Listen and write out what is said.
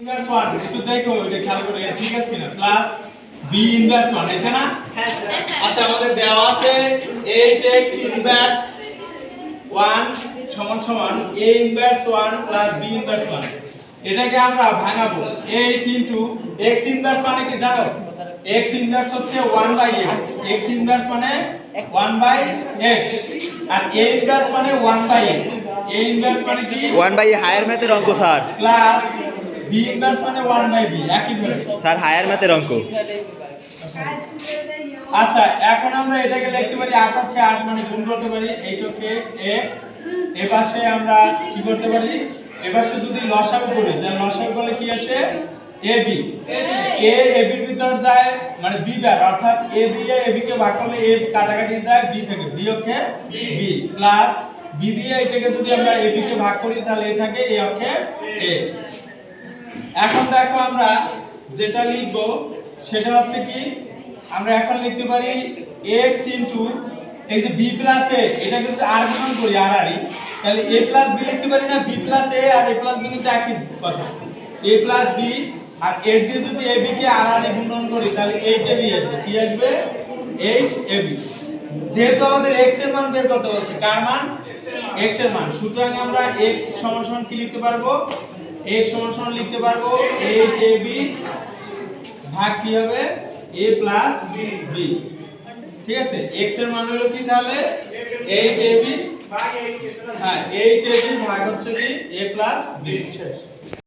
Inverse one একটু দেখো এটা খেয়াল করে ঠিক আছে কিনা? প্লাস বি ইনভার্স ওয়ান এটা না? হ্যাঁ আচ্ছা আমাদের দেওয়া আছে এইট ইনভার্স ওয়ান সমান সমান A inverse one plus B inverse one এটাকে আমরা ভাঙাবো। এইট ইন্টু এক্স ইনভার্স মানে কি জানো? এক্স ইনভার্স হচ্ছে one by X X inverse মানে ওয়ান বাই এক্স আর এ ইনভার্স মানে ওয়ান বাই এ ইনভার্স মানে কি? ওয়ান বাই হায়ার ম্যাথের অঙ্ক স্যার প্লাস বি ইনভার্স মানে ওয়ান বাই বি একই ভাবে স্যার হায়ার ম্যাথের অঙ্ক। আচ্ছা এখন আমরা এটাকে লিখতে পারি আট অক্ষে আট মানে গুণ করতে পারি। এইটকে এক্স এপাশে আমরা কি করতে পারি? এপাশে যদি লসাগু করি তাহলে লসাগু করলে কি আসে? বি এ এ বির ভিতর যায় মানে বি বার অর্থাৎ এ দিয়ে এ বি কে ভাগ করলে এ কাটাকাটি যায় বি থেকে বি অক্ষে বি প্লাস বি দিয়ে এটাকে যদি আমরা বি কে ভাগ করি তাহলে এ থাকে এ অক্ষে এ এখন দেখো আমরা যেটা লিখব, সেটা হচ্ছে কি, আমরা এখন লিখতে পারি x ইনটু এই যে b প্লাস a, এটা কিন্তু আর করি আর আর তাহলে a প্লাস b লিখতে পারি না, b প্লাস a আর a প্লাস b কিন্তু একই কথা। a প্লাস b আর এর দিয়ে যদি a b কে আর আর গুণন করি, তাহলে 8ab আসবে। কি আসবে? 8ab যেহেতু আমাদের x এর মান বের করতে বলছে, কার মান? X এর মান। সুতরাং আমরা x সমান সমান কি লিখতে পারব? x সমান সমান লিখতে পারব 8ab ভাগ কি হবে? a প্লাস b ঠিক আছে? x এর মান হলো কি তাহলে? 8ab হ্যাঁ 8ab ভাগ হচ্ছে কি? a plus b